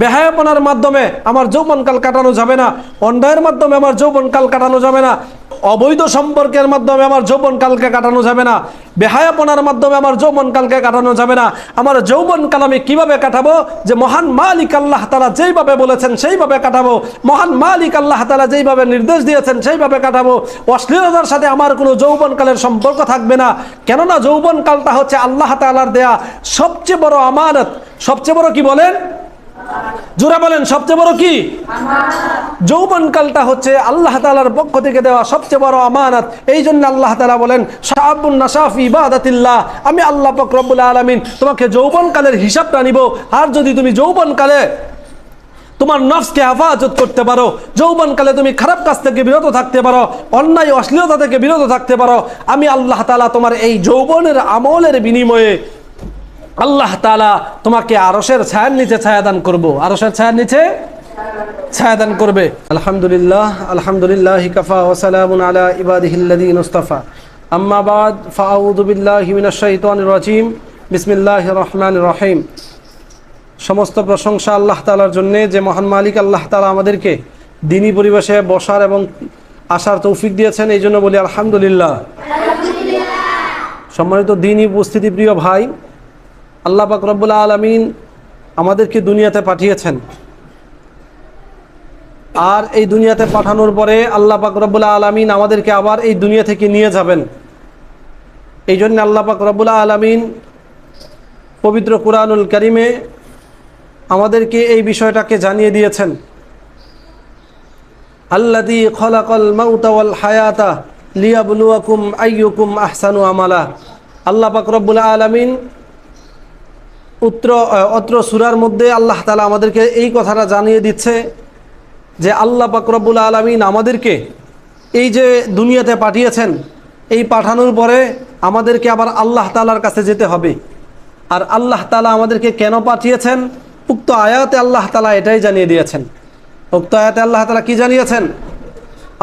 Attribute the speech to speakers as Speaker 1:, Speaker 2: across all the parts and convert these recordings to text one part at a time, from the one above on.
Speaker 1: বেহায়াপনার মাধ্যমে আমার যৌবনকাল কাটানো যাবে না, অন্যায়ের মাধ্যমে আমার যৌবনকাল কাটানো যাবে না, অবৈধ সম্পর্কের মাধ্যমে আমার যৌবনকালকে কাটানো যাবে না, বেহায়াপনার মাধ্যমে আমার যৌবনকালকে কাটানো যাবে না। আমার যৌবনকাল আমি কীভাবে কাটাবো? যে মহান মালিক আল্লাহ তালা যেইভাবে বলেছেন সেইভাবে কাটাবো। মহান মালিক আল্লাহ তালা যেইভাবে নির্দেশ দিয়েছেন সেইভাবে কাটাবো। অশ্লীলতার সাথে আমার কোনো যৌবনকালের সম্পর্ক থাকবে না। কেননা যৌবনকালটা হচ্ছে আল্লাহ তালার দেয়া সবচেয়ে বড় আমানত। সবচেয়ে বড় কি বলেন? জোরা বলেন, সবচেয়ে বড় কি? যৌবনকালটা হচ্ছে আল্লাহ তালার পক্ষ থেকে দেওয়া সবচেয়ে বড় আমানত। এই জন্য আল্লাহ তালা বলেন আমি আল্লাহ পাক রব্বুল আলমিন তোমাকে যৌবনকালের হিসাবটা নিব। আর যদি তুমি যৌবনকালে তোমার নফসকে হেফাজত করতে পারো যৌবনকালে তুমি খারাপ কাজ থেকে বিরত থাকতে পারো, অন্যায়, অশ্লীলতা থেকে বিরত থাকতে পারো, আমি আল্লাহ তালা তোমার এই যৌবনের আমলের বিনিময়ে আল্লাহ তালা তোমাকে আরসের ছায়ার নিচে ছায়াদান করব। আরসের ছায়ার নিচে ছায়াদান করবে। আলহামদুলিল্লাহ আলহামদুলিল্লাহ কাফা ওসালামুন আলা ইবাদিহিল্লাদিন মুস্তাফা আম্মা বাদ ফাউযু বিল্লাহি মিনাশ শাইতানির রাজিম। বিসমিল্লাহির রহমানির রহিম। সমস্ত প্রশংসা আল্লাহ তালার জন্য যে মহান মালিক আল্লাহ তালা আমাদেরকে দিনী পরিবেশে বসার এবং আসার তৌফিক দিয়েছেন এই জন্য বলি আলহামদুলিল্লাহ। সম্মানিত দিনই উপস্থিতি প্রিয় ভাই আল্লাহ পাক রব্বুল আলমিন আমাদেরকে দুনিয়াতে পাঠিয়েছেন। আর এই দুনিয়াতে পাঠানোর পরে আল্লাহ পাক রব্বুল আলমিন আমাদেরকে আবার এই দুনিয়া থেকে নিয়ে যাবেন। এই জন্য আল্লাহ পাক রব্বুল আলমিন পবিত্র কুরআনুল করিমে আমাদেরকে এই বিষয়টাকে জানিয়ে দিয়েছেন। আল্লাদি খলাকল মাউতা ওয়াল হায়াতা লিয়াবলুয়াকুম আইয়ুকুম আহসানু আমালা। আল্লাহ পাক আলমিন উত্র অত্র সুরার মধ্যে আল্লাহ তালা আমাদেরকে এই কথাটা জানিয়ে দিচ্ছে যে আল্লাহ পাকরবুল আলমিন আমাদেরকে এই যে দুনিয়াতে পাঠিয়েছেন, এই পাঠানোর পরে আমাদেরকে আবার আল্লাহ তালার কাছে যেতে হবে। আর আল্লাহ তালা আমাদেরকে কেন পাঠিয়েছেন? উক্ত আয়াতে আল্লাহ তালা এটাই জানিয়ে দিয়েছেন। উক্ত আয়াতে আল্লাহ তালা কি জানিয়েছেন?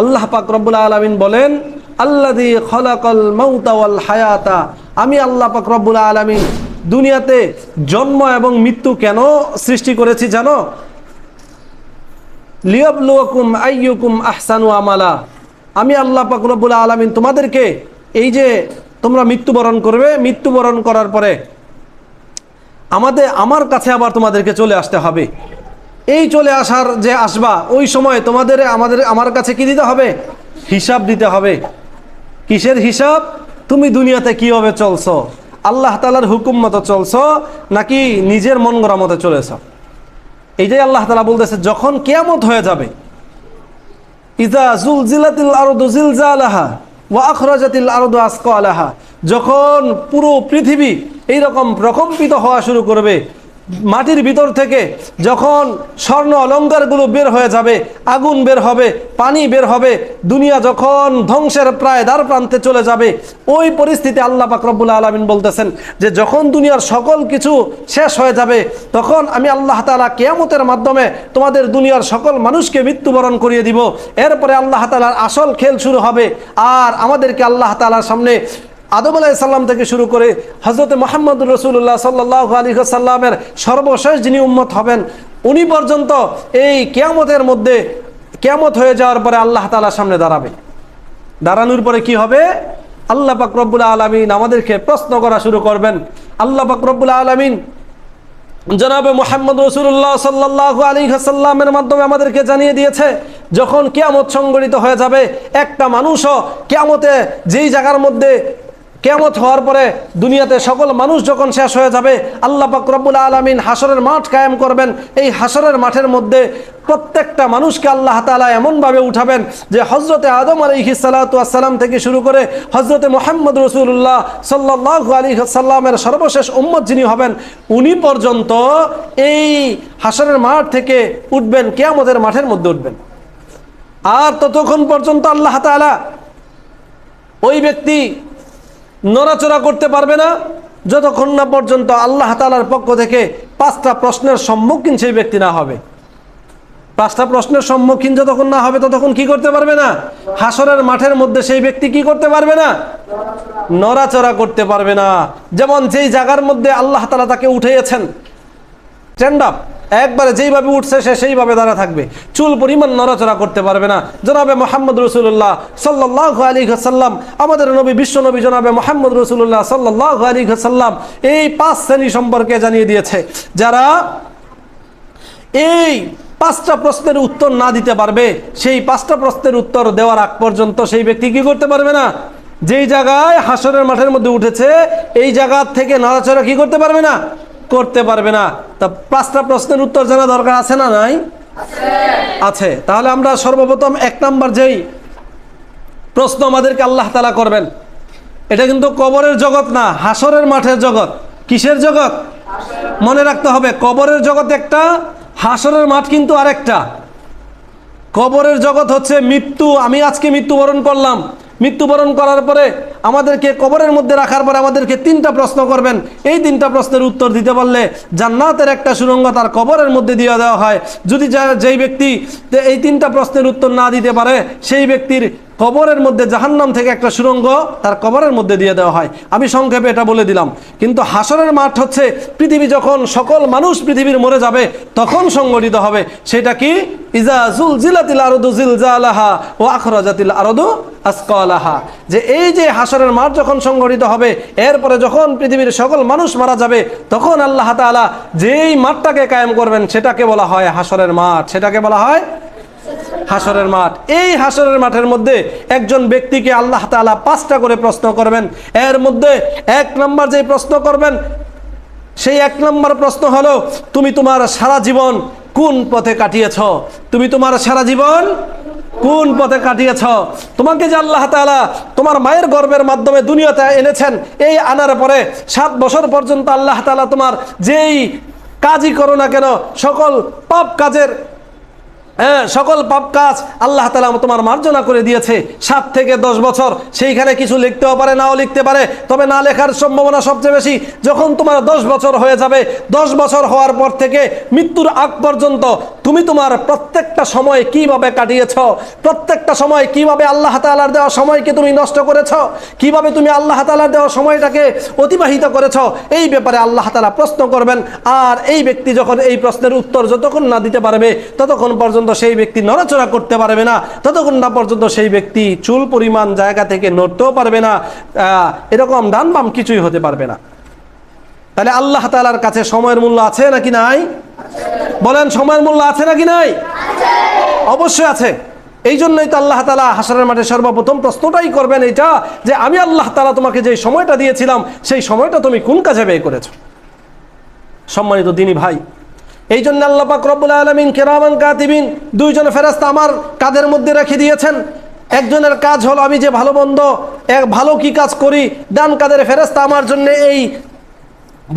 Speaker 1: আল্লাহ পাক রব্বুল আলমিন বলেন আল্লাদি খলাকল মৌতাওয়াল হায়াতা। আমি আল্লাহ পাক রব্বুল আলমিন দুনিয়াতে জন্ম এবং মৃত্যু কেন সৃষ্টি করেছি জানো? লিয়াবলুয়াকুম আইয়ুকুম আহসানু আমালা। আমি আল্লাহ পাক রব্বুল আলমিন তোমাদেরকে এই যে তোমরা মৃত্যুবরণ করবে, মৃত্যুবরণ করার পরে আমাদের, আমার কাছে আবার তোমাদেরকে চলে আসতে হবে। এই চলে আসার যে আসবা, ওই সময় তোমাদের, আমাদের, আমার কাছে কি দিতে হবে? হিসাব দিতে হবে। কিসের হিসাব? তুমি দুনিয়াতে কীভাবে চলছো? আল্লাহ তালার হুকুম মতো চলছ, নাকি নিজের মন গড়া মতো চলেছ? এই যে আল্লাহ তালা বলতেছে, যখন কেয়ামত হয়ে যাবে ইজা জুল জিলাতিল আরদু জিলজালাহা ওয়া আখরাজাতিল আরদু আসকালাহা, যখন পুরো পৃথিবী এইরকম প্রকম্পিত হওয়া শুরু করবে মাটির ভিতর থেকে যখন স্বর্ণ অলঙ্কারগুলো বের হয়ে যাবে, আগুন বের হবে, পানি বের হবে, দুনিয়া যখন ধ্বংসের প্রায় দ্বার প্রান্তে চলে যাবে, ওই পরিস্থিতি আল্লাহ পাকরবুল আলমিন বলতেছেন যে যখন দুনিয়ার সকল কিছু শেষ হয়ে যাবে, তখন আমি আল্লাহ তালা কেয়ামতের মাধ্যমে তোমাদের দুনিয়ার সকল মানুষকে মৃত্যুবরণ করিয়ে দিব। এরপরে আল্লাহ তালার আসল খেল শুরু হবে, আর আমাদেরকে আল্লাহ তালার সামনে আদম আলাইসাল্লাম থেকে শুরু করে হজরত মোহাম্মদ রসুল্লাহ সাল্লাহ আলী সাল্লামের সর্বশেষ যিনি উম্মত হবেন, উনি পর্যন্ত এই কেয়ামতের মধ্যে কেয়ামত হয়ে যাওয়ার পরে আল্লাহ তালার সামনে দাঁড়াবে। দাঁড়ানোর পরে কি হবে? আল্লাহ পাকরবুল আলমিন আমাদেরকে প্রশ্ন করা শুরু করবেন। আল্লাহ পাকরবুল আলমিন জনাবে মোহাম্মদ রসুল্লাহ সাল্লাহ আলী হাসাল্লামের মাধ্যমে আমাদেরকে জানিয়ে দিয়েছে, যখন কেয়ামত সংগঠিত হয়ে যাবে, একটা মানুষও কেয়ামতে যেই জায়গার মধ্যে কেমত হওয়ার পরে দুনিয়াতে সকল মানুষ যখন শেষ হয়ে যাবে, আল্লাহ পাক রব্বুল আলমিন হাসরের মাঠ কায়েম করবেন। এই হাসরের মাঠের মধ্যে প্রত্যেকটা মানুষকে আল্লাহ তালা এমনভাবে উঠাবেন যে হজরতে আদম আলহি সালাতাম থেকে শুরু করে হজরতে মোহাম্মদ রসুল্লাহ সাল্লাহ আলী সাল্লামের সর্বশেষ উম্মত যিনি হবেন, উনি পর্যন্ত এই হাসরের মাঠ থেকে উঠবেন, কেয়ামতের মাঠের মধ্যে উঠবেন। আর ততক্ষণ পর্যন্ত আল্লাহ তালা ওই ব্যক্তি নড়াচড়া করতে পারবে না। যতক্ষণ না পর্যন্ত আল্লাহ তালার পক্ষ থেকে পাঁচটা প্রশ্নের সম্মুখীন সেই ব্যক্তি না হবে। পাঁচটা প্রশ্নের সম্মুখীন যতক্ষণ না হবে, ততক্ষণ কি করতে পারবে না? হাসরের মাঠের মধ্যে সেই ব্যক্তি কি করতে পারবে না? নড়াচড়া করতে পারবে না। যেমন যেই জায়গার মধ্যে আল্লাহ তালা তাকে উঠেছেন স্ট্যান্ড আপ একবারে যেইভাবে উঠছে সে সেইভাবে দাঁড়া থাকবে। চুল পরিমাণ নড়াচড়া করতে পারবে না। জনাবে মোহাম্মদ রসুল্লাহ সাল্লাহ আলী হাসাল্লাম আমাদের নবী, বিশ্ব নবী জনাবে মোহাম্মদ রসুল্লাহ সাল্লাহ আলী হাসাল্লাম এই পাঁচ শ্রেণি সম্পর্কে জানিয়ে দিয়েছে। যারা এই পাঁচটা প্রশ্নের উত্তর না দিতে পারবে, সেই পাঁচটা প্রশ্নের উত্তর দেওয়ার আগ পর্যন্ত সেই ব্যক্তি কি করতে পারবে না? যেই জায়গায় হাসরের মাঠের মধ্যে উঠেছে, এই জায়গা থেকে নড়াচড়া কি করতে পারবে না? করতে পারবে না। তা পাঁচটা প্রশ্নের উত্তর জানা দরকার আছে না নাই? আছে। তাহলে আমরা সর্বপ্রথম এক নাম্বার যেই প্রশ্ন আমাদেরকে আল্লাহ তালা করবেন, এটা কিন্তু কবরের জগৎ না, হাসরের মাঠের জগৎ। কিসের জগৎ? মনে রাখতে হবে, কবরের জগৎ একটা, হাসরের মাঠ কিন্তু আরেকটা। কবরের জগৎ হচ্ছে মৃত্যু, আমি আজকে মৃত্যুবরণ করলাম মৃত্যুবরণ করার পরে আমাদেরকে কবরের মধ্যে রাখার পরে আমাদেরকে তিনটা প্রশ্ন করবেন। এই তিনটা প্রশ্নের উত্তর দিতে পারলে জান্নাতের একটা সুরঙ্গ তার কবরের মধ্যে দিয়ে দেওয়া হয়। যদি যেই ব্যক্তি এই তিনটা প্রশ্নের উত্তর না দিতে পারে, সেই ব্যক্তির কবরের মধ্যে জাহান্নাম থেকে একটা সুরঙ্গ তার কবরের মধ্যে দিয়ে দেওয়া হয়। আমি সংক্ষেপে এটা বলে দিলাম। কিন্তু হাসরের মাঠ হচ্ছে পৃথিবী যখন সকল মানুষ পৃথিবীর মরে যাবে, তখন সংগঠিত হবে। সেটা কি? ইজাজুল জিলাতিল আরদু জিলজালাহা ও আখরাজাতিল আরদু আসকালাহা। যে এই যে হাসরের মাঠ যখন সংগঠিত হবে, এরপরে যখন পৃথিবীর সকল মানুষ মারা যাবে, তখন আল্লাহ তাআলা যেই মাঠটাকে কায়েম করবেন, সেটাকে বলা হয় হাসরের মাঠ। সেটাকে বলা হয় হাসরের মাঠ। এই হাসরের মাঠের মধ্যে একজন ব্যক্তিকে আল্লাহ তাআলা পাঁচটা করে প্রশ্ন করবেন। এর মধ্যে এক নম্বর যে প্রশ্ন করবেন, সেই এক নম্বর প্রশ্ন হলো, তুমি তোমার সারা জীবন কোন পথে কাটিয়েছ? তুমি তোমার সারা জীবন কোন পথে কাটিয়েছ? তোমাকে যে আল্লাহ তাআলা তোমার মায়ের গর্বের মাধ্যমে দুনিয়াতে এনেছেন, এই আনার পরে সাত বছর পর্যন্ত আল্লাহ তাআলা তোমার যেই কাজই করো না কেন, সকল পাপ কাজের সকল পাপ কাজ আল্লাহ তালা তোমার মার্জনা করে দিয়েছে। সাত থেকে দশ বছর। সেইখানে কিছু লিখতেও পারে, নাও লিখতে পারে। তবে না লেখার সম্ভাবনা সবচেয়ে বেশি। যখন তোমার দশ বছর হয়ে যাবে, দশ বছর হওয়ার পর থেকে মৃত্যুর আগ পর্যন্ত তুমি তোমার প্রত্যেকটা সময় কীভাবে কাটিয়েছ, প্রত্যেকটা সময় কীভাবে আল্লাহ তালার দেওয়া সময়কে তুমি নষ্ট করেছ, কীভাবে তুমি আল্লাহ তালার দেওয়া সময়টাকে অতিবাহিত করেছ, এই ব্যাপারে আল্লাহ তালা প্রশ্ন করবেন। আর এই ব্যক্তি যখন এই প্রশ্নের উত্তর যতক্ষণ না দিতে পারবে, ততক্ষণ পর্যন্ত সেই ব্যক্তি নড়াচড়া করতে পারবে না। ততক্ষণ না পর্যন্ত সেই ব্যক্তি চুল, পরিমাণ, জায়গা থেকে নড়তেও পারবে না। এরকম ডান বাম কিছুই হতে পারবে না। তাহলে আল্লাহ তালার কাছে সময়ের মূল্য আছে নাকি নাই? বলেন, সময়ের মূল্য আছে নাকি নাই? অবশ্যই আছে। এই জন্যই তো আল্লাহ তালা হাসারের মাঠে সর্বপ্রথম প্রশ্নটাই করবেন এটা যে আমি আল্লাহ তালা তোমাকে যে সময়টা দিয়েছিলাম, সেই সময়টা তুমি কোন কাজে ব্যয় করেছ? সম্মানিত দিনী ভাই এই জন্য আল্লাহ পাক রব্বুল আলমিন কেরামান কাতিবিন, দুইজন ফেরাস্তা আমার কাদের মধ্যে রেখে দিয়েছেন। একজনের কাজ হলো আমি যে ভালো মন্দ, এক ভালো কি কাজ করি, ডান কাদের ফেরাস্তা আমার জন্য এই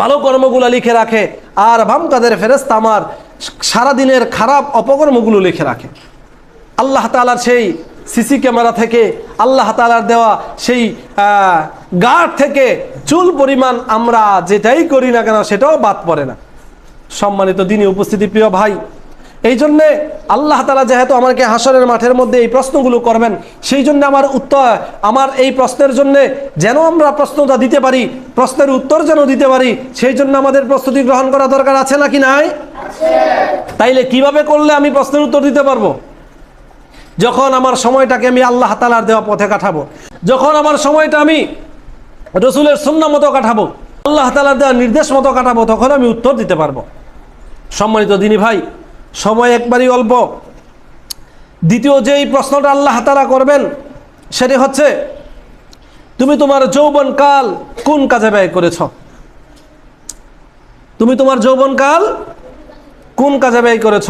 Speaker 1: ভালো কর্মগুলো লিখে রাখে, আর বাম কাদের ফেরেস্তা আমার সারাদিনের খারাপ অপকর্মগুলো লিখে রাখে। আল্লাহ তালার সেই সিসি ক্যামেরা থেকে, আল্লাহ তালার দেওয়া সেই গার্ড থেকে চুল পরিমাণ আমরা যেটাই করি না কেন সেটাও বাদ পড়ে না। সম্মানিত দিনী উপস্থিতি প্রিয় ভাই এই জন্যে আল্লাহ তালা যেহেতু আমাকে হাসরের মাঠের মধ্যে এই প্রশ্নগুলো করবেন সেই জন্য আমার উত্তর আমার এই প্রশ্নের জন্য যেন আমরা প্রশ্নটা দিতে পারি প্রশ্নের উত্তর যেন দিতে পারি সেই জন্য আমাদের প্রস্তুতি গ্রহণ করা দরকার আছে নাকি নাই? তাইলে কীভাবে করলে আমি প্রশ্নের উত্তর দিতে পারব? যখন আমার সময়টাকে আমি আল্লাহ তালার দেওয়া পথে কাটাবো যখন আমার সময়টা আমি রসুলের সুন্না মতো কাটাবো আল্লাহ তালার দেওয়া নির্দেশ মতো কাটাবো তখন আমি উত্তর দিতে পারব। সম্মানিত দিনী ভাই, সময় একবারই অল্প। দ্বিতীয় যেই প্রশ্নটা আল্লাহ তালা করবেন, সেটি হচ্ছে, তুমি তোমার যৌবনকাল কোন কাজে ব্যয় করেছ? তুমি তোমার যৌবনকাল কোন কাজে ব্যয় করেছ?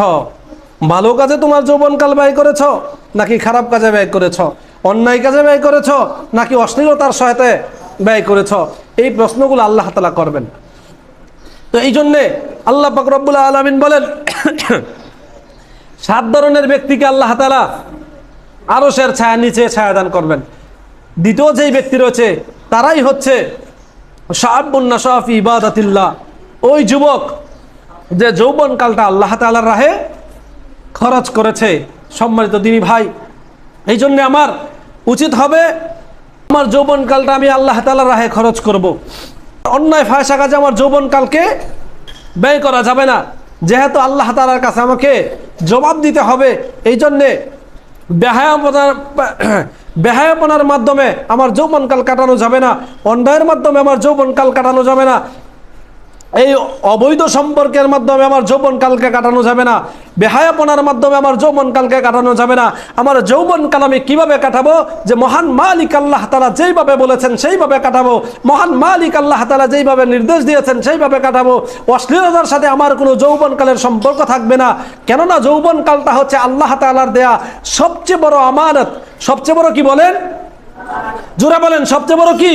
Speaker 1: ভালো কাজে তোমার যৌবনকাল ব্যয় করেছ, নাকি খারাপ কাজে ব্যয় করেছ? অন্যায় কাজে ব্যয় করেছ, নাকি অশ্লীলতার সহায়তায় ব্যয় করেছ? এই প্রশ্নগুলো আল্লাহ তালা করবেন। তো এই জন্যে আল্লাহ পাকরবুল্লা আলমিন বলেন, সাত ধরনের ব্যক্তিকে আল্লাহ তালা আরও সের ছায়া নিচে ছায়াদান করবেন। দ্বিতীয় যেই ব্যক্তি রয়েছে, তারাই হচ্ছে শাহাবুন্না শাহি ইবাদাতিল্লাহ। ওই যুবক যে যৌবনকালটা আল্লাহ তালার রাহে খরচ করেছে, সম্মানিত দিনী ভাই। এই জন্যে আমার উচিত হবে, আমার যৌবনকালটা আমি আল্লাহ তালার রাহে খরচ করব। অন্যায় ফায়সা কাজে আমার যৌবনকালকে ব্যয় করা যাবে না। যেহেতু আল্লাহ তালার কাছে আমাকে জবাব দিতে হবে এই জন্যে বেহায়াপনার বেহায়াপনার মাধ্যমে আমার যৌবনকাল কাটানো যাবে না। অন্যায়ের মাধ্যমে আমার যৌবনকাল কাটানো যাবে না। এই অবৈধ সম্পর্কের মাধ্যমে আমার যৌবনকালকে কাটানো যাবে না। বেহায়াপনার মাধ্যমে আমার যৌবনকালকে কাটানো যাবে না। আমার যৌবনকাল আমি কীভাবে কাটাবো? যে মহান মালিক আল্লাহ তালা যেইভাবে বলেছেন সেইভাবে কাটাবো। মহান মালিক আল্লাহ তালা যেইভাবে নির্দেশ দিয়েছেন সেইভাবে কাটাবো। অশ্লীলতার সাথে আমার কোনো যৌবনকালের সম্পর্ক থাকবে না। কেননা যৌবনকালটা হচ্ছে আল্লাহ তালার দেয়া সবচেয়ে বড় আমানত। সবচেয়ে বড় কি বলেন? জোরা বলেন, সবচেয়ে বড় কি?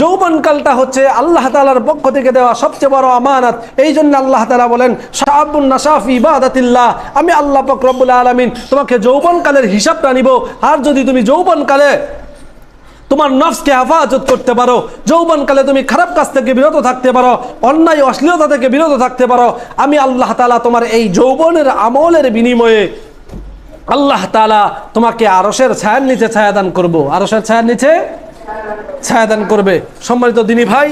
Speaker 1: যৌবনকালটা হচ্ছে আল্লাহ তালার পক্ষ থেকে দেওয়া সবচেয়ে বড় আমানত। এই জন্য আল্লাহ তালা বলেন আমি আল্লাহ রব্বুল আলমিন তোমাকে যৌবনকালের হিসাবটা নিব। আর যদি তুমি যৌবনকালে তোমার নফসকে হেফাজত করতে পারো যৌবনকালে তুমি খারাপ কাজ থেকে বিরত থাকতে পারো, অন্যায়, অশ্লীলতা থেকে বিরত থাকতে পারো, আমি আল্লাহ তালা তোমার এই যৌবনের আমলের বিনিময়ে আল্লাহ তালা তোমাকে আরসের ছায়ার নিচে ছায়াদান করব। আরসের ছায়ার নিচে ছায়াদান করবে। সম্মানিত দিনী ভাই,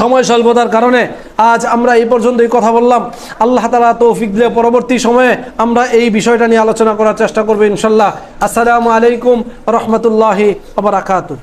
Speaker 1: সময় স্বল্পতার কারণে আজ আমরা এই পর্যন্তই কথা বললাম। আল্লাহ তালা তৌফিক দিলে পরবর্তী সময়ে আমরা এই বিষয়টা নিয়ে আলোচনা করার চেষ্টা করব ইনশাল্লাহ আসসালামু আলাইকুম রহমতুল্লাহি আবরাকাতু